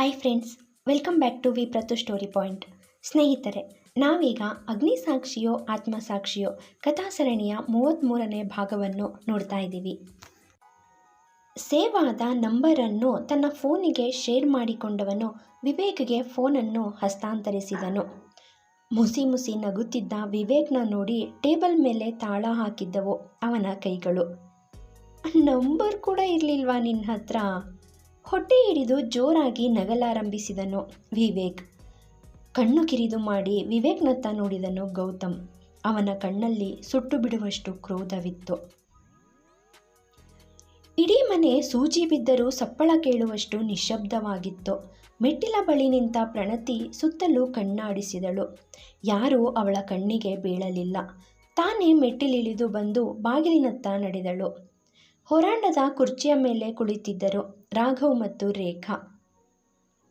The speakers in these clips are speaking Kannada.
Hi friends welcome back to V ಪ್ರತು ಸ್ಟೋರಿ ಪಾಯಿಂಟ್ ಸ್ನೇಹಿತರೆ, ನಾವೀಗ ಅಗ್ನಿಸಾಕ್ಷಿಯೋ ಆತ್ಮಸಾಕ್ಷಿಯೋ ಕಥಾಸರಣಿಯ ಮೂವತ್ತ್ಮೂರನೇ ಭಾಗವನ್ನು ನೋಡ್ತಾ ಇದ್ದೀವಿ. ಸೇವಾದ ನಂಬರನ್ನು ತನ್ನ ಫೋನಿಗೆ ಶೇರ್ ಮಾಡಿಕೊಂಡವನು ವಿವೇಕ್ಗೆ ಫೋನನ್ನು ಹಸ್ತಾಂತರಿಸಿದನು. ಮುಸಿ ಮುಸಿ ನಗುತ್ತಿದ್ದ ವಿವೇಕ್ನ ನೋಡಿ ಟೇಬಲ್ ಮೇಲೆ ತಾಳ ಹಾಕಿದ್ದವು ಅವನ ಕೈಗಳು. ನಂಬರ್ ಕೂಡ ಇರಲಿಲ್ವಾ ನಿನ್ನ ಹತ್ರ? ಹೊಟ್ಟೆ ಹಿಡಿದು ಜೋರಾಗಿ ನಗಲಾರಂಭಿಸಿದನು ವಿವೇಕ್. ಕಣ್ಣು ಕಿರಿದು ಮಾಡಿ ವಿವೇಕ್ನತ್ತ ನೋಡಿದನು ಗೌತಮ್. ಅವನ ಕಣ್ಣಲ್ಲಿ ಸುಟ್ಟು ಬಿಡುವಷ್ಟು ಕ್ರೋಧವಿತ್ತು. ಇಡೀ ಮನೆ ಸೂಜಿ ಬಿದ್ದರೂ ಸಪ್ಪಳ ಕೇಳುವಷ್ಟು ನಿಶ್ಶಬ್ದವಾಗಿತ್ತು. ಮೆಟ್ಟಿಲ ಬಳಿ ನಿಂತ ಪ್ರಣತಿ ಸುತ್ತಲೂ ಕಣ್ಣಾಡಿಸಿದಳು. ಯಾರೂ ಅವಳ ಕಣ್ಣಿಗೆ ಬೀಳಲಿಲ್ಲ. ತಾನೇ ಮೆಟ್ಟಿಲಿಳಿದು ಬಂದು ಬಾಗಿಲಿನತ್ತ ನಡೆದಳು. ಹೊರಾಂಡದ ಕುರ್ಚಿಯ ಮೇಲೆ ಕುಳಿತಿದ್ದರು ರಾಘವ್ ಮತ್ತು ರೇಖಾ.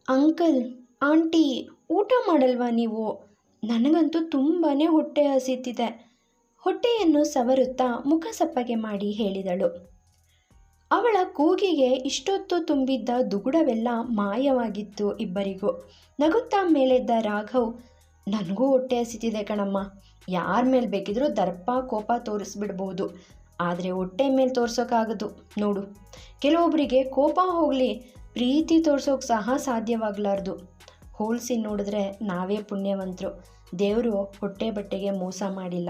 ಅಂಕಲ್, ಆಂಟಿ, ಊಟ ಮಾಡಲ್ವಾ ನೀವು? ನನಗಂತೂ ತುಂಬಾ ಹೊಟ್ಟೆ ಹಸಿತಿದೆ. ಹೊಟ್ಟೆಯನ್ನು ಸವರುತ್ತಾ ಮುಖ ಸಪ್ಪಗೆ ಮಾಡಿ ಹೇಳಿದಳು. ಅವಳ ಕೂಗಿಗೆ ಇಷ್ಟೊತ್ತು ತುಂಬಿದ್ದ ದುಗುಡವೆಲ್ಲ ಮಾಯವಾಗಿತ್ತು ಇಬ್ಬರಿಗೂ. ನಗುತ್ತಾ ಮೇಲೆದ್ದ ರಾಘವ್, ನನಗೂ ಹೊಟ್ಟೆ ಹಸಿತಿದೆ ಕಣಮ್ಮ. ಯಾರ ಮೇಲೆ ಬೇಕಿದ್ರೂ ದರ್ಪ ಕೋಪ ತೋರಿಸ್ಬಿಡ್ಬೋದು. ಆದರೆ ಹೊಟ್ಟೆ ಮೇಲೆ ತೋರ್ಸೋಕ್ಕಾಗದು ನೋಡು ಕೆಲವೊಬ್ಬರಿಗೆ ಕೋಪ ಹೋಗಲಿ, ಪ್ರೀತಿ ತೋರ್ಸೋಕೆ ಸಹ ಸಾಧ್ಯವಾಗಲಾರ್ದು. ಹೋಲಿಸಿ ನೋಡಿದ್ರೆ ನಾವೇ ಪುಣ್ಯವಂತರು. ದೇವರು ಹೊಟ್ಟೆ ಬಟ್ಟೆಗೆ ಮೋಸ ಮಾಡಿಲ್ಲ.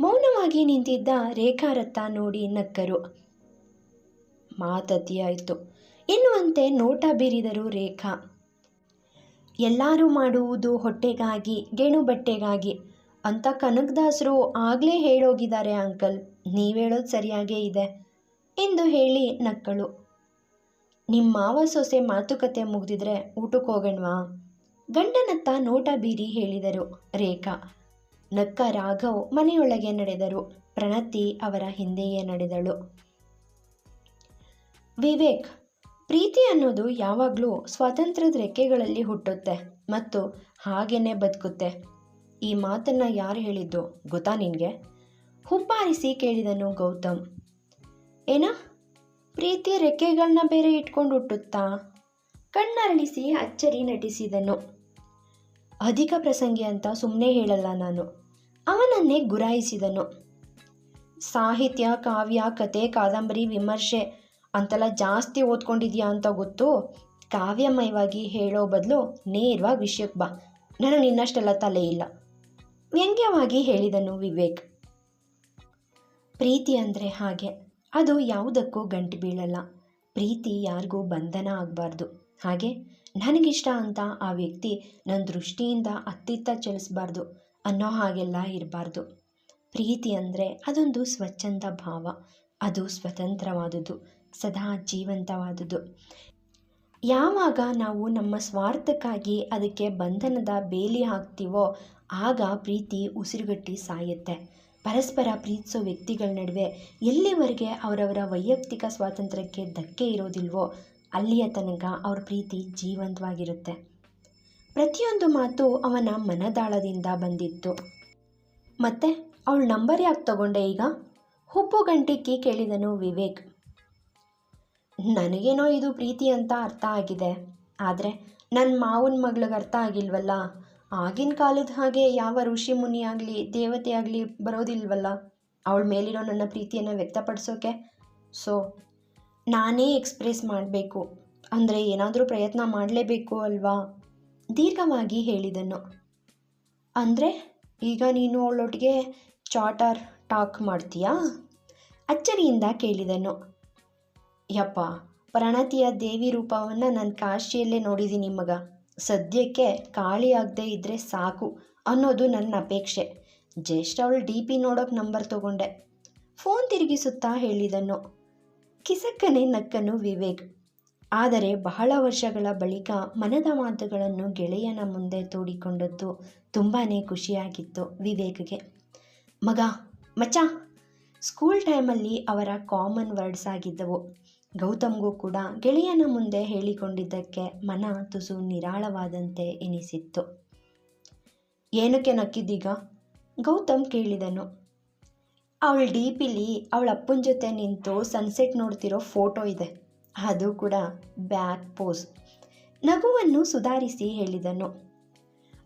ಮೌನವಾಗಿ ನಿಂತಿದ್ದ ರೇಖಾರತ್ತ ನೋಡಿ ನಕ್ಕರು. ಮಾತತಿಯಾಯಿತು ಎನ್ನುವಂತೆ ನೋಟ ಬೀರಿದರು ರೇಖಾ. ಎಲ್ಲರೂ ಮಾಡುವುದು ಹೊಟ್ಟೆಗಾಗಿ, ಗೆಣು ಬಟ್ಟೆಗಾಗಿ. ಅಂತ ಕನಕದಾಸರು ಆಗಲೇ ಹೇಳೋಗಿದ್ದಾರೆ ಅಂಕಲ್. ನೀವು ಹೇಳೋದು ಸರಿಯಾಗೇ ಇದೆ? ಎಂದು ಹೇಳಿ ನಕ್ಕಳು. ನಿಮ್ಮ ಮಾವ ಸೊಸೆ ಮಾತುಕತೆ ಮುಗಿದಿದ್ರೆ ಊಟಕ್ಕೆ ಹೋಗಣ್ವಾ? ಗಂಡನತ್ತ ನೋಟ ಬೀರಿ ಹೇಳಿದರು ರೇಖಾ. ನಕ್ಕ ರಾಘವ್ ಮನೆಯೊಳಗೆ ನಡೆದರು. ಪ್ರಣತಿ ಅವರ ಹಿಂದೆಯೇ ನಡೆದಳು. ವಿವೇಕ್, ಪ್ರೀತಿ ಅನ್ನೋದು ಯಾವಾಗಲೂ ಸ್ವಾತಂತ್ರ್ಯದ ರೆಕ್ಕೆಗಳಲ್ಲಿ ಹುಟ್ಟುತ್ತೆ ಮತ್ತು ಹಾಗೇನೆ ಬದುಕುತ್ತೆ. ಈ ಮಾತನ್ನು ಯಾರು ಹೇಳಿದ್ದು ಗೊತ್ತಾ ನಿನಗೆ? ಹುಬ್ಬಾರಿಸಿ ಕೇಳಿದನು ಗೌತಮ್. ಏನ? ಪ್ರೀತಿ ರೆಕ್ಕೆಗಳನ್ನ ಬೇರೆ ಇಟ್ಕೊಂಡು ಹುಟ್ಟುತ್ತಾ ಕಣ್ಣರಳಿಸಿ ಅಚ್ಚರಿ ನಟಿಸಿದನು. ಅಧಿಕ ಪ್ರಸಂಗಿ ಅಂತ ಸುಮ್ಮನೆ ಹೇಳಲ್ಲ ನಾನು, ಅವನನ್ನೇ ಗುರಾಯಿಸಿದನು. ಸಾಹಿತ್ಯ, ಕಾವ್ಯ, ಕತೆ, ಕಾದಂಬರಿ, ವಿಮರ್ಶೆ ಅಂತೆಲ್ಲ ಜಾಸ್ತಿ ಓದ್ಕೊಂಡಿದ್ಯಾ ಅಂತ ಗೊತ್ತು? ಕಾವ್ಯಮಯವಾಗಿ ಹೇಳೋ ಬದಲು ನೇರವಾಗಿ ವಿಷಯಕ್ಕೆ ಬಾ. ನಾನು ನಿನ್ನಷ್ಟೆಲ್ಲ ತಲೆ ಇಲ್ಲ, ವ್ಯಂಗ್ಯವಾಗಿ ಹೇಳಿದನು ವಿವೇಕ್. ಪ್ರೀತಿ ಅಂದರೆ ಹಾಗೆ. ಅದು ಯಾವುದಕ್ಕೂ ಗಂಟು ಬೀಳಲ್ಲ. ಪ್ರೀತಿ ಯಾರಿಗೂ ಬಂಧನ ಆಗಬಾರ್ದು. ಹಾಗೆ? ನನಗಿಷ್ಟ ಅಂತ ಆ ವ್ಯಕ್ತಿ ನನ್ನ ದೃಷ್ಟಿಯಿಂದ ಅತ್ತಿತ್ತ ಚಲಿಸಬಾರ್ದು ಅನ್ನೋ ಹಾಗೆಲ್ಲ ಇರಬಾರ್ದು. ಪ್ರೀತಿ ಅಂದರೆ ಅದೊಂದು ಸ್ವಚ್ಛಂದ ಭಾವ. ಅದು ಸ್ವತಂತ್ರವಾದುದು, ಸದಾ ಜೀವಂತವಾದುದು. ಯಾವಾಗ ನಾವು ನಮ್ಮ ಸ್ವಾರ್ಥಕ್ಕಾಗಿ ಅದಕ್ಕೆ ಬಂಧನದ ಬೇಲಿ ಹಾಕ್ತೀವೋ, ಆಗ ಪ್ರೀತಿ ಉಸಿರುಗಟ್ಟಿ ಸಾಯುತ್ತೆ. ಪರಸ್ಪರ ಪ್ರೀತಿಸೋ ವ್ಯಕ್ತಿಗಳ ನಡುವೆ ಎಲ್ಲಿವರೆಗೆ ಅವರವರ ವೈಯಕ್ತಿಕ ಸ್ವಾತಂತ್ರ್ಯಕ್ಕೆ ಧಕ್ಕೆ ಇರೋದಿಲ್ವೋ, ಅಲ್ಲಿಯ ತನಕ ಅವ್ರ ಪ್ರೀತಿ ಜೀವಂತವಾಗಿರುತ್ತೆ. ಪ್ರತಿಯೊಂದು ಮಾತು ಅವನ ಮನದಾಳದಿಂದ ಬಂದಿತ್ತು. ಮತ್ತೆ ಅವಳು ನಂಬರ್ ಯಾಕೆ ತಗೊಂಡೆ ಈಗ? ಹುಬ್ಬು ಗಂಟಿಕ್ಕಿ ಕೇಳಿದನು ವಿವೇಕ್. ನನಗೇನೋ ಇದು ಪ್ರೀತಿ ಅಂತ ಅರ್ಥ ಆಗಿದೆ. ಆದರೆ ನನ್ನ ಮಾವನ ಮಗಳಿಗೆ ಅರ್ಥ ಆಗಿಲ್ವಲ್ಲ? ಆಗಿನ ಕಾಲದ ಹಾಗೆ ಯಾವ ಋಷಿ ಮುನಿ ಆಗಲಿ, ದೇವತೆ ಆಗಲಿ ಬರೋದಿಲ್ವಲ್ಲ? ಅವಳ ಮೇಲಿರೋ ನನ್ನ ಪ್ರೀತಿಯನ್ನು ವ್ಯಕ್ತಪಡಿಸೋಕೆ? ಸೊ ನಾನೇ ಎಕ್ಸ್ಪ್ರೆಸ್ ಮಾಡಬೇಕು. ಅಂದರೆ ಏನಾದರೂ ಪ್ರಯತ್ನ ಮಾಡಲೇಬೇಕು ಅಲ್ವಾ? ದೀರ್ಘವಾಗಿ ಹೇಳಿದನು. ಅಂದರೆ, ಈಗ ನೀನು ಅವಳೊಟ್ಟಿಗೆ ಚಾಟರ್ ಟಾಕ್ ಮಾಡ್ತೀಯಾ? ಅಚ್ಚರಿಯಿಂದ ಕೇಳಿದನು. ಯಪ್ಪ, ಪ್ರಣತಿಯ ದೇವಿ ರೂಪವನ್ನು ನಾನು ಕಾಶಿಯಲ್ಲೇ ನೋಡಿದ್ದೀನಿ ಮಗ. ಸದ್ಯಕ್ಕೆ ಖಾಲಿ ಆಗದೆ ಇದ್ದರೆ ಸಾಕು ಅನ್ನೋದು ನನ್ನ ಅಪೇಕ್ಷೆ. ಜಸ್ಟ್ ಅವಳು ಡಿ ಪಿ ನೋಡೋಕೆ ನಂಬರ್ ತಗೊಂಡೆ. ಫೋನ್ ತಿರುಗಿಸುತ್ತಾ ಹೇಳಿದನು ಕಿಸಕ್ಕನೆ ನಕ್ಕನು ವಿವೇಕ್. ಆದರೆ ಬಹಳ ವರ್ಷಗಳ ಬಳಿಕ ಮನದ ಮಾತುಗಳನ್ನು ಗೆಳೆಯನ ಮುಂದೆ ತೋಡಿಕೊಂಡದ್ದು ತುಂಬಾ ಖುಷಿಯಾಗಿತ್ತು ವಿವೇಕ್ಗೆ. ಮಗ, ಮಚ್ಚ, ಸ್ಕೂಲ್ ಟೈಮಲ್ಲಿ ಅವರ ಕಾಮನ್ ವರ್ಡ್ಸ್ ಆಗಿದ್ದವು. ಗೌತಮ್ಗೂ ಕೂಡ ಗೆಳೆಯನ ಮುಂದೆ ಹೇಳಿಕೊಂಡಿದ್ದಕ್ಕೆ ಮನ ತುಸು ನಿರಾಳವಾದಂತೆ ಎನಿಸಿತ್ತು. ಏನಕ್ಕೆ ನಕ್ಕಿದ್ದೀಗ? ಗೌತಮ್ ಕೇಳಿದನು. ಅವಳ ಡಿ ಪಿಲಿ ಅವಳ ಅಪ್ಪನ ಜೊತೆ ನಿಂತು ಸನ್ಸೆಟ್ ನೋಡ್ತಿರೋ ಫೋಟೋ ಇದೆ. ಅದು ಕೂಡ ಬ್ಯಾಕ್ ಪೋಸ್, ನಗುವನ್ನು ಸುಧಾರಿಸಿ ಹೇಳಿದನು.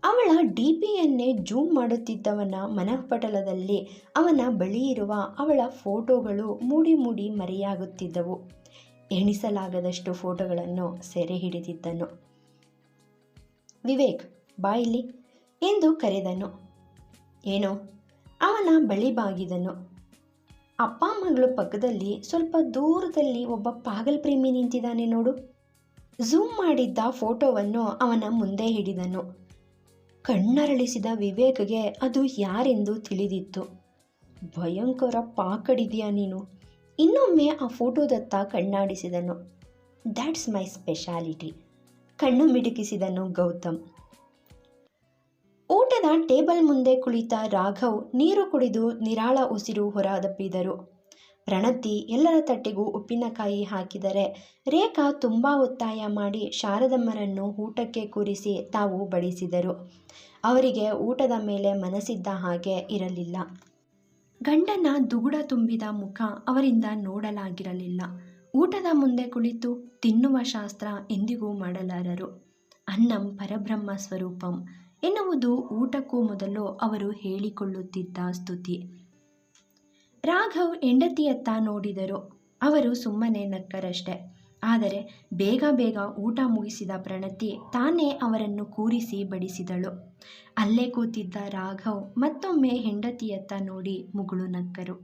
ಅವಳ ಡಿ ಪಿಯನ್ನೇ ಜೂಮ್ ಮಾಡುತ್ತಿದ್ದವನ ಮನಃಪಟಲದಲ್ಲಿ ಅವನ ಬಳಿ ಇರುವ ಅವಳ ಫೋಟೋಗಳು ಮೂಡಿ ಮೂಡಿ ಮರೆಯಾಗುತ್ತಿದ್ದವು. ಎಣಿಸಲಾಗದಷ್ಟು ಫೋಟೋಗಳನ್ನು ಸೆರೆ ಹಿಡಿದಿದ್ದನು. ವಿವೇಕ್, ಬಾ ಇಲ್ಲಿ, ಎಂದು ಕರೆದನು. ಏನೋ? ಅವನ ಬಳಿ ಬಾಗಿದನು. ಅಪ್ಪ ಮಗಳ ಪಕ್ಕದಲ್ಲಿ ಸ್ವಲ್ಪ ದೂರದಲ್ಲಿ ಒಬ್ಬ ಪಾಗಲ್ ಪ್ರೇಮಿ ನಿಂತಿದ್ದಾನೆ ನೋಡು. ಝೂಮ್ ಮಾಡಿದ್ದ ಫೋಟೋವನ್ನು ಅವನ ಮುಂದೆ ಹಿಡಿದನು. ಕಣ್ಣರಳಿಸಿದ ವಿವೇಕ್ಗೆ ಅದು ಯಾರೆಂದು ತಿಳಿದಿತ್ತು. ಭಯಂಕರ ಪಾಕಡಿದೆಯಾ ನೀನು? ಇನ್ನೊಮ್ಮೆ ಆ ಫೋಟೋದತ್ತ ಕಣ್ಣಾಡಿಸಿದನು. ದ್ಯಾಟ್ಸ್ ಮೈ ಸ್ಪೆಷಾಲಿಟಿ ಕಣ್ಣು ಮಿಡುಕಿಸಿದನು ಗೌತಮ್. ಊಟದ ಟೇಬಲ್ ಮುಂದೆ ಕುಳಿತ ರಾಘವ್ ನೀರು ಕುಡಿದು ನಿರಾಳ ಉಸಿರು ಹೊರದಪ್ಪಿದರು ಪ್ರಣತಿ ಎಲ್ಲರ ತಟ್ಟೆಗೂ ಉಪ್ಪಿನಕಾಯಿ ಹಾಕಿದರೆ ರೇಖಾ ತುಂಬ ಒತ್ತಾಯ ಮಾಡಿ ಶಾರದಮ್ಮರನ್ನು ಊಟಕ್ಕೆ ಕೂರಿಸಿ ತಾವು ಬಡಿಸಿದರು. ಅವರಿಗೆ ಊಟದ ಮೇಲೆ ಮನಸ್ಸಿದ್ದ ಹಾಗೆ ಇರಲಿಲ್ಲ. ಗಂಡನ ದುಗುಡ ತುಂಬಿದ ಮುಖ ಅವರಿಂದ ನೋಡಲಾಗಿರಲಿಲ್ಲ. ಊಟದ ಮುಂದೆ ಕುಳಿತು ತಿನ್ನುವ ಶಾಸ್ತ್ರ ಎಂದಿಗೂ ಮಾಡಲಾರರು. ಅನ್ನಂ ಪರಬ್ರಹ್ಮ ಸ್ವರೂಪಂ ಎನ್ನುವುದು ಊಟಕ್ಕೂ ಮೊದಲು ಅವರು ಹೇಳಿಕೊಳ್ಳುತ್ತಿದ್ದ ಸ್ತುತಿ. ರಾಘವ್ ಹೆಂಡತಿಯತ್ತ ನೋಡಿದರು. ಅವರು ಸುಮ್ಮನೆ ನಕ್ಕರಷ್ಟೆ. ಆದರೆ ಬೇಗ ಬೇಗ ಊಟ ಮುಗಿಸಿದ ಪ್ರಣತಿ ತಾನೇ ಅವರನ್ನು ಕೂರಿಸಿ ಬಡಿಸಿದಳು. ಅಲ್ಲೇ ಕೂತಿದ್ದ ರಾಘವ್ ಮತ್ತೊಮ್ಮೆ ಹೆಂಡತಿಯತ್ತ ನೋಡಿ ಮುಗುಳು ನಕ್ಕರು.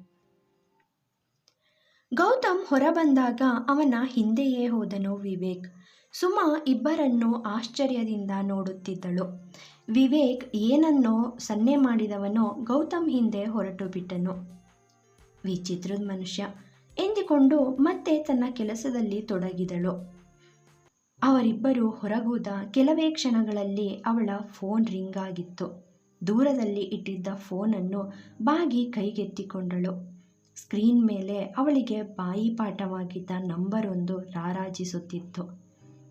ಗೌತಮ್ ಹೊರಬಂದಾಗ ಅವನ ಹಿಂದೆಯೇ ಹೋದನು ವಿವೇಕ್. ಸುಮಾ ಇಬ್ಬರನ್ನು ಆಶ್ಚರ್ಯದಿಂದ ನೋಡುತ್ತಿದ್ದಳು. ವಿವೇಕ್ ಏನನ್ನೋ ಸನ್ನೆ ಮಾಡಿದವನೋ ಗೌತಮ್ ಹಿಂದೆ ಹೊರಟು ಬಿಟ್ಟನು ವಿಚಿತ್ರದ ಮನುಷ್ಯ. ಎಂದುಕೊಂಡು ಮತ್ತೆ ತನ್ನ ಕೆಲಸದಲ್ಲಿ ತೊಡಗಿದಳು. ಅವರಿಬ್ಬರು ಹೊರಗೋದ ಕೆಲವೇ ಕ್ಷಣಗಳಲ್ಲಿ ಅವಳ ಫೋನ್ ರಿಂಗ್ ಆಗಿತ್ತು. ದೂರದಲ್ಲಿ ಇಟ್ಟಿದ್ದ ಫೋನನ್ನು ಬಾಗಿ ಕೈಗೆತ್ತಿಕೊಂಡಳು. ಸ್ಕ್ರೀನ್ ಮೇಲೆ ಅವಳಿಗೆ ಬಾಯಿ ಪಾಠವಾಗಿದ್ದ ನಂಬರ್ ಒಂದು ರಾರಾಜಿಸುತ್ತಿತ್ತು.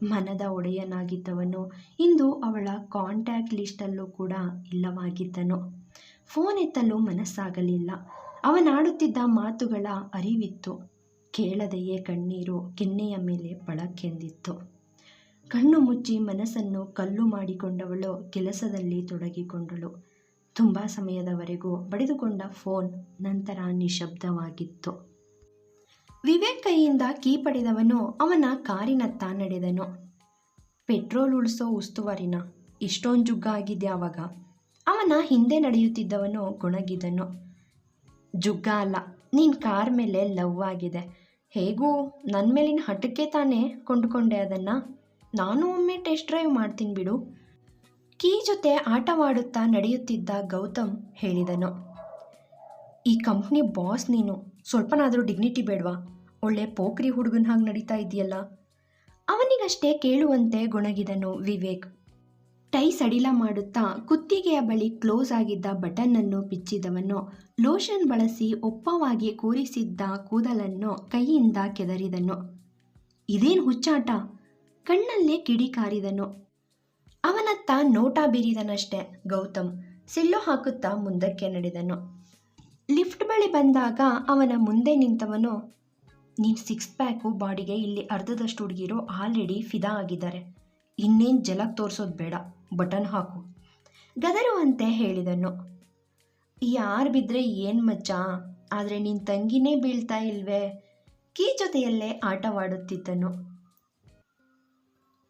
ಮನದ ಒಡೆಯನಾಗಿದ್ದವನು ಇಂದು ಅವಳ ಕಾಂಟ್ಯಾಕ್ಟ್ ಲಿಸ್ಟಲ್ಲೂ ಕೂಡ ಇಲ್ಲವಾಗಿದ್ದನು. ಫೋನ್ ಎತ್ತಲು ಮನಸ್ಸಾಗಲಿಲ್ಲ. ಅವನಾಡುತ್ತಿದ್ದ ಮಾತುಗಳ ಅರಿವಿತ್ತು. ಕೇಳದೆಯೇ ಕಣ್ಣೀರು, ಕೆನ್ನೆಯ ಮೇಲೆ ಬಳಕೆಂದಿತ್ತು ಕಣ್ಣು ಮುಚ್ಚಿ ಮನಸ್ಸನ್ನು ಕಲ್ಲು ಮಾಡಿಕೊಂಡವಳು ಕೆಲಸದಲ್ಲಿ ತೊಡಗಿಕೊಂಡಳು. ತುಂಬ ಸಮಯದವರೆಗೂ ಬಡಿದುಕೊಂಡ ಫೋನ್ ನಂತರ ನಿಶಬ್ದವಾಗಿತ್ತು. ವಿವೇಕ್ ಕೈಯಿಂದ ಕೀ ಪಡೆದವನು ಅವನ ಕಾರಿನತ್ತ ನಡೆದನು. ಪೆಟ್ರೋಲ್ ಉಳಿಸೋ ಉಸ್ತುವಾರಿನ, ಇಷ್ಟೊಂದು ಜುಗ್ಗ ಅವಾಗ ಅವನ ಹಿಂದೆ ನಡೆಯುತ್ತಿದ್ದವನು ಗೊಣಗಿದನು. ಜುಗ್ಗ ಅಲ್ಲ. ನೀನು ಕಾರ್ ಮೇಲೆ ಲವ್ ಆಗಿದೆ. ಹೇಗೂ? ನನ್ನ ಮೇಲಿನ ಹಠಕ್ಕೆ ತಾನೇ ಕೊಂಡುಕೊಂಡೆ ಅದನ್ನು. ನಾನು ಒಮ್ಮೆ ಟೆಸ್ಟ್ ಡ್ರೈವ್ ಮಾಡ್ತೀನಿ ಬಿಡು. ಕೀ ಜೊತೆ ಆಟವಾಡುತ್ತಾ ನಡೆಯುತ್ತಿದ್ದ ಗೌತಮ್ ಹೇಳಿದನು. ಈ ಕಂಪ್ನಿ ಬಾಸ್ ನೀನು. ಸ್ವಲ್ಪನಾದರೂ ಡಿಗ್ನಿಟಿ ಬೇಡವಾ? ಒಳ್ಳೆ ಪೋಖ್ರಿ ಹುಡುಗನ ಹಾಗೆ ನಡೀತಾ ಇದೆಯಲ್ಲ? ಅವನಿಗಷ್ಟೇ ಕೇಳುವಂತೆ ಗೊಣಗಿದನು ವಿವೇಕ್. ಟೈ ಸಡಿಲ ಮಾಡುತ್ತಾ ಕುತ್ತಿಗೆಯ ಬಳಿ ಕ್ಲೋಸ್ ಆಗಿದ್ದ ಬಟನ್ನನ್ನು ಬಿಚ್ಚಿದವನು. ಲೋಷನ್ ಬಳಸಿ ಒಪ್ಪವಾಗಿ ಕೂರಿಸಿದ್ದ ಕೂದಲನ್ನು ಕೈಯಿಂದ ಕೆದರಿದನು. ಇದೇನು ಹುಚ್ಚಾಟ? ಕಣ್ಣಲ್ಲೇ ಕಿಡಿಕಾರಿದನು ಅವನತ್ತ ನೋಟ ಬೀರಿದನಷ್ಟೆ ಗೌತಮ್. ಸಿಳ್ಳು ಹಾಕುತ್ತಾ ಮುಂದಕ್ಕೆ ನಡೆದನು. ಲಿಫ್ಟ್ ಬಳಿ ಬಂದಾಗ ಅವನ ಮುಂದೆ ನಿಂತವನು, ನೀನು ಸಿಕ್ಸ್ ಪ್ಯಾಕು ಬಾಡಿಗೆ ಇಲ್ಲಿ ಅರ್ಧದಷ್ಟು ಹುಡುಗಿರು ಆಲ್ರೆಡಿ ಫಿದಾ ಆಗಿದ್ದಾರೆ. ಇನ್ನೇನು ಜಲಕ್ ತೋರಿಸೋದು ಬೇಡ. ಬಟನ್ ಹಾಕು. ಗದರುವಂತೆ ಹೇಳಿದನು. ಯಾರು ಬಿದ್ದರೆ ಏನು ಮಜ್ಜ ಆದರೆ ನಿನ್ನ ತಂಗಿನೇ ಬೀಳ್ತಾ ಇಲ್ವೇ? ಕೀ ಜೊತೆಯಲ್ಲೇ ಆಟವಾಡುತ್ತಿದ್ದನು.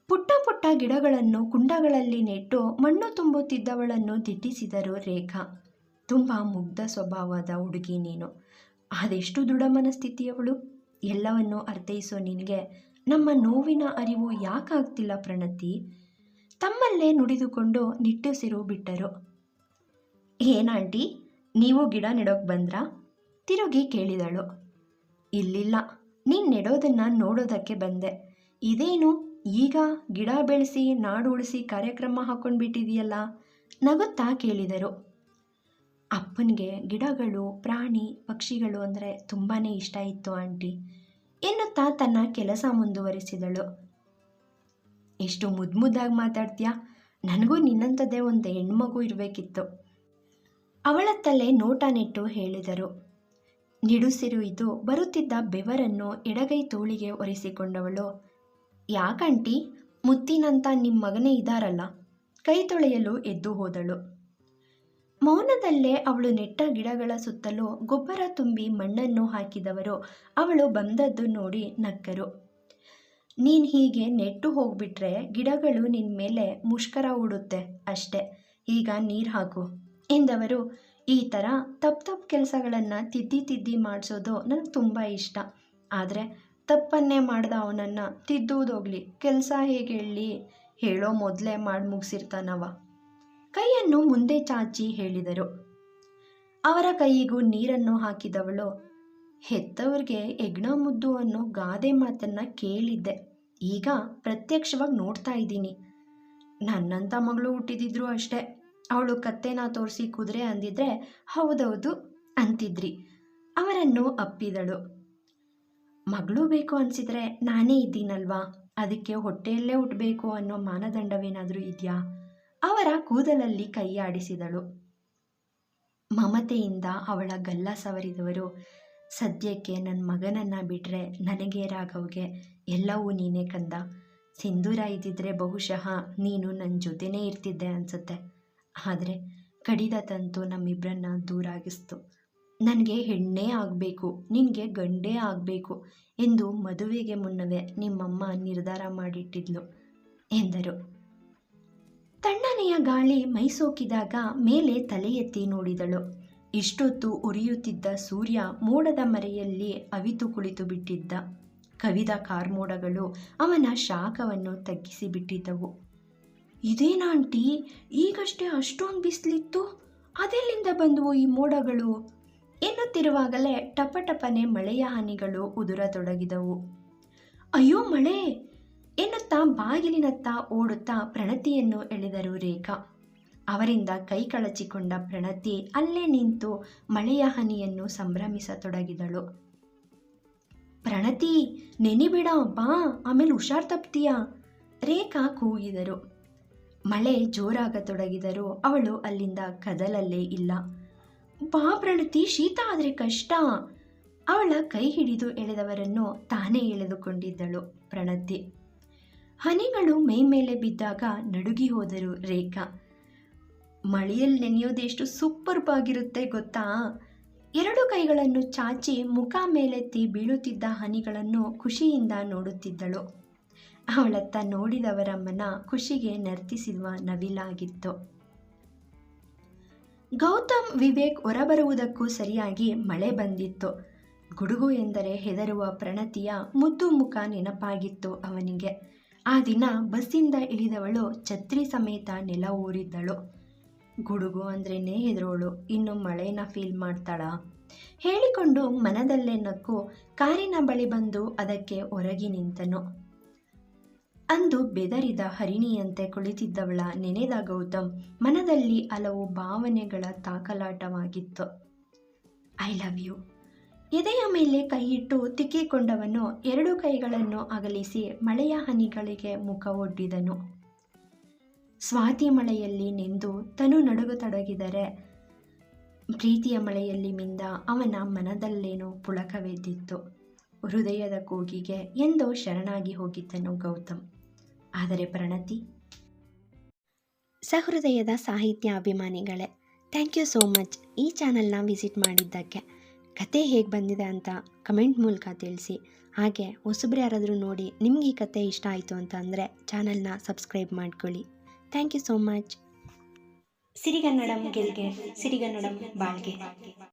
ಪುಟ್ಟ ಪುಟ್ಟ ಗಿಡಗಳನ್ನು ಕುಂಡಗಳಲ್ಲಿ ನೆಟ್ಟು ಮಣ್ಣು ತುಂಬುತ್ತಿದ್ದವಳನ್ನು ದಿಟ್ಟಿಸಿದರು ರೇಖಾ. ತುಂಬ ಮುಗ್ಧ ಸ್ವಭಾವದ ಹುಡುಗಿ ನೀನು. ಅದೆಷ್ಟು ದೃಢ ಮನಸ್ಥಿತಿಯವಳು ಎಲ್ಲವನ್ನೂ ಅರ್ಥೈಸೋ ನಿನಗೆ ನಮ್ಮ ನೋವಿನ ಅರಿವು ಯಾಕಾಗ್ತಿಲ್ಲ ಪ್ರಣತಿ? ತಮ್ಮಲ್ಲೇ ನುಡಿದುಕೊಂಡು ನಿಟ್ಟುಸಿರು ಬಿಟ್ಟರು. ಏನಾಂಟಿ ನೀವು ಗಿಡ ನೆಡೋಕೆ ಬಂದ್ರಾ? ತಿರುಗಿ ಕೇಳಿದಳು. ಇಲ್ಲಿಲ್ಲ, ನೀನು ನೆಡೋದನ್ನು ನೋಡೋದಕ್ಕೆ ಬಂದೆ. ಇದೇನು, ಈಗ ಗಿಡ ಬೆಳೆಸಿ, ನಾಡು ಉಳಿಸಿ ಕಾರ್ಯಕ್ರಮ ಹಾಕೊಂಡ್ಬಿಟ್ಟಿದೆಯಲ್ಲ? ನಗುತ್ತಾ ಕೇಳಿದರು. ಅಪ್ಪನಿಗೆ ಗಿಡಗಳು, ಪ್ರಾಣಿ, ಪಕ್ಷಿಗಳು ಅಂದರೆ ತುಂಬಾ ಇಷ್ಟ ಇತ್ತು ಆಂಟಿ, ಎನ್ನುತ್ತಾ ತನ್ನ ಕೆಲಸ ಮುಂದುವರಿಸಿದಳು. ಎಷ್ಟು ಮುದ್ದು ಮುದ್ದಾಗಿ ಮಾತಾಡ್ತೀಯಾ? ನನಗೂ ನಿನ್ನಂಥದ್ದೇ ಒಂದು ಹೆಣ್ಮಗು ಇರಬೇಕಿತ್ತು. ಅವಳ ತಲೆ ನೋಟ ನೆಟ್ಟು ಹೇಳಿದರು ನಿಡುಸಿರು ಇದು, ಬರುತ್ತಿದ್ದ ಬೆವರನ್ನು ಎಡಗೈ ತೋಳಿಗೆ ಒರೆಸಿಕೊಂಡವಳು. ಯಾಕಂಟಿ ಮುತ್ತಿನಂತ ನಿಮ್ಮ ಮಗನೇ ಇದ್ದಾರಲ್ಲ ಕೈ ತೊಳೆಯಲು ಎದ್ದು ಹೋದಳು. ಮೌನದಲ್ಲೇ ಅವಳು ನೆಟ್ಟ ಗಿಡಗಳ ಸುತ್ತಲೂ ಗೊಬ್ಬರ ತುಂಬಿ ಮಣ್ಣನ್ನು ಹಾಕಿದವರು. ಅವಳು ಬಂದದ್ದು ನೋಡಿ ನಕ್ಕರು. ನೀನು ಹೀಗೆ ನೆಟ್ಟು ಹೋಗ್ಬಿಟ್ರೆ ಗಿಡಗಳು ನಿನ್ನ ಮೇಲೆ ಮುಷ್ಕರ ಹೂಡುತ್ತೆ ಅಷ್ಟೆ. ಈಗ ನೀರು ಹಾಕು ಎಂದವರು. ಈ ಥರ ತಪ್ಪು ತಪ್ಪು ಕೆಲಸಗಳನ್ನು ತಿದ್ದಿ ತಿದ್ದಿ ಮಾಡಿಸೋದು ನನಗೆ ತುಂಬ ಇಷ್ಟ. ಆದರೆ ತಪ್ಪನ್ನೇ ಮಾಡ್ದ ಅವನನ್ನು ತಿದ್ದುವುದೋಗ್ಲಿ ಕೆಲಸ ಹೇಗೆ ಹೇಳಿ? ಹೇಳೋ ಮೊದಲೇ ಮಾಡಿ ಮುಗಿಸಿರ್ತಾನವ ಕೈಯನ್ನು ಮುಂದೆ ಚಾಚಿ ಹೇಳಿದರು. ಅವರ ಕೈಯಿಗೂ ನೀರನ್ನು ಹಾಕಿದವಳು ಹೆತ್ತವ್ರಿಗೆ ಯಜ್ಞ ಮುದ್ದು ಅನ್ನೋ ಗಾದೆ ಮಾತನ್ನು ಕೇಳಿದ್ದೆ. ಈಗ ಪ್ರತ್ಯಕ್ಷವಾಗಿ ನೋಡ್ತಾ ಇದ್ದೀನಿ. ನನ್ನಂಥ ಮಗಳು ಹುಟ್ಟಿದಿದ್ರು ಅಷ್ಟೇ. ಅವಳು ಕತ್ತೆನ ತೋರಿಸಿ ಕುದುರೆ ಅಂದಿದ್ರೆ ಹೌದೌದು ಅಂತಿದ್ರಿ. ಅವರನ್ನು ಅಪ್ಪಿದಳು. ಮಗಳು ಬೇಕು ಅನ್ಸಿದ್ರೆ ನಾನೇ ಇದ್ದೀನಲ್ವಾ? ಅದಕ್ಕೆ ಹೊಟ್ಟೆಯಲ್ಲೇ ಹುಟ್ಟಬೇಕು ಅನ್ನೋ ಮಾನದಂಡವೇನಾದರೂ ಇದೆಯಾ? ಅವರ ಕೂದಲಲ್ಲಿ ಕೈಯಾಡಿಸಿದಳು. ಮಮತೆಯಿಂದ ಅವಳ ಗಲ್ಲ ಸವರಿದವರು ಸದ್ಯಕ್ಕೆ ನನ್ನ ಮಗನನ್ನು ಬಿಟ್ಟರೆ ನನಗೆ ರಾಘವ್ಗೆ ಎಲ್ಲವೂ ನೀನೇ ಕಂದ. ಸಿಂಧೂರ ಇದ್ದಿದ್ರೆ ಬಹುಶಃ ನೀನು ನನ್ನ ಜೊತೆನೇ ಇರ್ತಿದ್ದೆ ಅನಿಸುತ್ತೆ. ಆದರೆ ಕಡಿದ ತಂತು ನಮ್ಮಿಬ್ಬರನ್ನ ದೂರಾಗಿಸ್ತು. ನನಗೆ ಹೆಣ್ಣೇ ಆಗಬೇಕು, ನಿನಗೆ ಗಂಡೇ ಆಗಬೇಕು ಎಂದು ಮದುವೆಗೆ ಮುನ್ನವೇ ನಿಮ್ಮಮ್ಮ ನಿರ್ಧಾರ ಮಾಡಿಟ್ಟಿದ್ಲು ಎಂದರು. ತಣ್ಣನೆಯ ಗಾಳಿ ಮೈಸೋಕಿದಾಗ ಮೇಲೆ ತಲೆ ಎತ್ತಿ ನೋಡಿದಳು. ಇಷ್ಟೊತ್ತು ಉರಿಯುತ್ತಿದ್ದ ಸೂರ್ಯ ಮೋಡದ ಮರೆಯಲ್ಲಿ ಅವಿತು ಕುಳಿತು ಬಿಟ್ಟಿದ್ದ. ಕವಿದ ಕಾರ್ಮೋಡಗಳು ಅವನ ಶಾಖವನ್ನು ತಗ್ಗಿಸಿಬಿಟ್ಟಿದ್ದವು ಇದೇನಾಂಟಿ ಈಗಷ್ಟೇ ಅಷ್ಟೊಂದು ಬಿಸಿಲಿತ್ತು. ಅದೆಲ್ಲಿಂದ ಬಂದವು ಈ ಮೋಡಗಳು? ಎನ್ನುತ್ತಿರುವಾಗಲೇ ಟಪಟಪನೆ ಮಳೆಯ ಹನಿಗಳು ಉದುರತೊಡಗಿದವು. ಅಯ್ಯೋ ಮಳೆ! ಎನ್ನುತ್ತಾ ಬಾಗಿಲಿನತ್ತ ಓಡುತ್ತಾ ಪ್ರಣತಿಯನ್ನು ಎಳೆದರು ರೇಖಾ. ಅವರಿಂದ ಕೈ ಕಳಚಿಕೊಂಡ ಪ್ರಣತಿ ಅಲ್ಲೇ ನಿಂತು ಮಳೆಯ ಹನಿಯನ್ನು ಸಂಭ್ರಮಿಸತೊಡಗಿದಳು. ಪ್ರಣತಿ ನೆನಿಬಿಡ ಬಾ ಆಮೇಲೆ ಹುಷಾರ್ ತಪ್ತೀಯ? ರೇಖಾ ಕೂಗಿದರು. ಮಳೆ ಜೋರಾಗತೊಡಗಿದರೂ ಅವಳು ಅಲ್ಲಿಂದ ಕದಲಲ್ಲೇ ಇಲ್ಲ. ಬಾ ಪ್ರಣತಿ, ಶೀತ ಆದರೆ ಕಷ್ಟ. ಅವಳ ಕೈ ಹಿಡಿದು ಎಳೆದವರನ್ನು ತಾನೇ ಎಳೆದುಕೊಂಡಿದ್ದಳು ಪ್ರಣತಿ. ಹನಿಗಳು ಮೈ ಮೇಲೆ ಬಿದ್ದಾಗ ನಡುಗಿ ಹೋದರು ರೇಖಾ. ಮಳೆಯಲ್ಲಿ ನೆನೆಯೋದೆಷ್ಟು ಸೂಪರ್ಬ್ ಆಗಿರುತ್ತೆ ಗೊತ್ತಾ? ಎರಡು ಕೈಗಳನ್ನು ಚಾಚಿ ಮುಖ ಮೇಲೆತ್ತಿ ಬೀಳುತ್ತಿದ್ದ ಹನಿಗಳನ್ನು ಖುಷಿಯಿಂದ ನೋಡುತ್ತಿದ್ದಳು. ಅವಳತ್ತ ನೋಡಿದವರ ಮನ ಖುಷಿಗೆ ನರ್ತಿಸಿರುವ ನವಿಲಾಗಿತ್ತು. ಗೌತಮ್ ವಿವೇಕ್ ಹೊರಬರುವುದಕ್ಕೂ ಸರಿಯಾಗಿ ಮಳೆ ಬಂದಿತ್ತು. ಗುಡುಗು ಎಂದರೆ ಹೆದರುವ ಪ್ರಣತಿಯ ಮುದ್ದು ಮುಖ ನೆನಪಾಗಿತ್ತು ಅವನಿಗೆ. ಆ ದಿನ ಬಸ್ಸಿಂದ ಇಳಿದವಳು ಛತ್ರಿ ಸಮೇತ ನೆಲ ಊರಿದ್ದಳು. ಗುಡುಗು ಅಂದ್ರೇ ಹೆದರೋಳು ಇನ್ನು ಮಳೆನ ಫೀಲ್ ಮಾಡ್ತಾಳ. ಹೇಳಿಕೊಂಡು ಮನದಲ್ಲೇ ನಕ್ಕು ಕಾರಿನ ಬಳಿ ಬಂದು ಅದಕ್ಕೆ ಒರಗಿ ನಿಂತನು. ಅಂದು ಬೆದರಿದ ಹರಿಣಿಯಂತೆ ಕುಳಿತಿದ್ದವಳ ನೆನೆದ ಗೌತಮ್ ಮನದಲ್ಲಿ ಹಲವು ಭಾವನೆಗಳ ತಾಕಲಾಟವಾಗಿತ್ತು. ಐ ಲವ್ ಯು ಎದೆಯ ಮೇಲೆ ಕೈಯಿಟ್ಟು ತಿಕ್ಕಿಕೊಂಡವನು ಎರಡು ಕೈಗಳನ್ನು ಅಗಲಿಸಿ ಮಳೆಯ ಹನಿಗಳಿಗೆ ಮುಖ ಒಡ್ಡಿದನು ಸ್ವಾತಿ ಮಳೆಯಲ್ಲಿ ನೆಂದು ತನು ನಡುಗತೊಡಗಿದರೆ. ಪ್ರೀತಿಯ ಮಳೆಯಲ್ಲಿ ಮಿಂದ ಅವನ ಮನದಲ್ಲೇನೋ ಪುಳಕವೆದ್ದಿತ್ತು. ಹೃದಯದ ಕೂಗಿಗೆ ಎಂದೋ ಶರಣಾಗಿ ಹೋಗಿದ್ದನು ಗೌತಮ್. ಆದರೆ ಪ್ರಣತಿ? ಸಹೃದಯದ ಸಾಹಿತ್ಯ ಅಭಿಮಾನಿಗಳೇ, ಥ್ಯಾಂಕ್ ಯು ಸೋ ಮಚ್ ಈ ಚಾನಲ್ನ ವಿಸಿಟ್ ಮಾಡಿದ್ದಕ್ಕೆ. ಕತೆ ಹೇಗೆ ಬಂದಿದೆ ಅಂತ ಕಮೆಂಟ್ ಮೂಲಕ ತಿಳಿಸಿ. ಹಾಗೆ ಹೊಸಬ್ರು ಯಾರಾದರೂ ನೋಡಿ ನಿಮಗೆ ಈ ಕತೆ ಇಷ್ಟ ಆಯಿತು ಅಂತ ಅಂದರೆ ಚಾನಲ್ನ ಸಬ್ಸ್ಕ್ರೈಬ್ ಮಾಡ್ಕೊಳ್ಳಿ. ಥ್ಯಾಂಕ್ ಯು ಸೋ ಮಚ್ ಸಿರಿಗನ್ನಡಂ ಗೆಲ್ಗೆ ಸಿರಿಗನ್ನಡಂ ಬಾಳ್ಗೆ